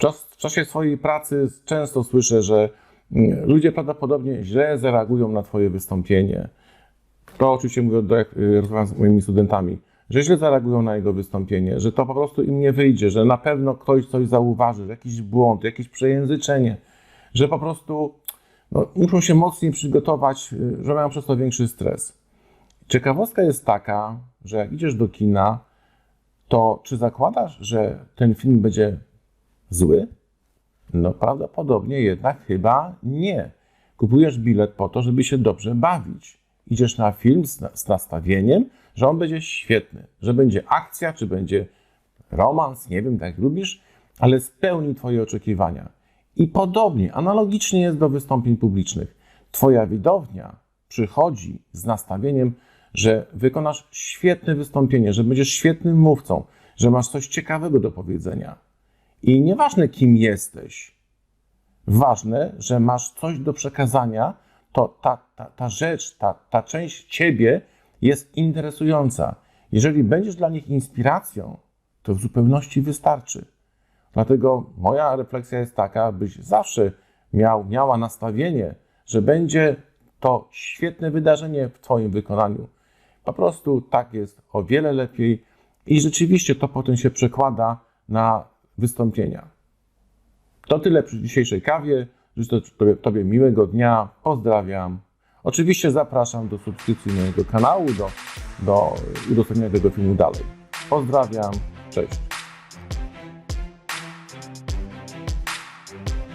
czas, w czasie swojej pracy często słyszę, że mm, ludzie prawdopodobnie źle zareagują na Twoje wystąpienie. To oczywiście mówię, do, jak y, rozmawiam z moimi studentami, że źle zareagują na jego wystąpienie, że to po prostu im nie wyjdzie, że na pewno ktoś coś zauważy, jakiś błąd, jakieś przejęzyczenie, że po prostu no, muszą się mocniej przygotować, y, że mają przez to większy stres. Ciekawostka jest taka, że jak idziesz do kina, to czy zakładasz, że ten film będzie zły? No prawdopodobnie jednak chyba nie. Kupujesz bilet po to, żeby się dobrze bawić. Idziesz na film z, z nastawieniem, że on będzie świetny, że będzie akcja, czy będzie romans, nie wiem, tak jak lubisz, ale spełni Twoje oczekiwania. I podobnie, analogicznie jest do wystąpień publicznych. Twoja widownia przychodzi z nastawieniem, że wykonasz świetne wystąpienie, że będziesz świetnym mówcą, że masz coś ciekawego do powiedzenia. I nieważne, kim jesteś, ważne, że masz coś do przekazania, to ta, ta, ta rzecz, ta, ta część ciebie jest interesująca. Jeżeli będziesz dla nich inspiracją, to w zupełności wystarczy. Dlatego moja refleksja jest taka, byś zawsze miał, miała nastawienie, że będzie to świetne wydarzenie w Twoim wykonaniu. Po prostu tak jest o wiele lepiej i rzeczywiście to potem się przekłada na wystąpienia. To tyle przy dzisiejszej kawie. Życzę tobie, miłego dnia. Pozdrawiam. Oczywiście zapraszam do subskrypcji mojego kanału, do, do udostępniania tego filmu dalej. Pozdrawiam. Cześć.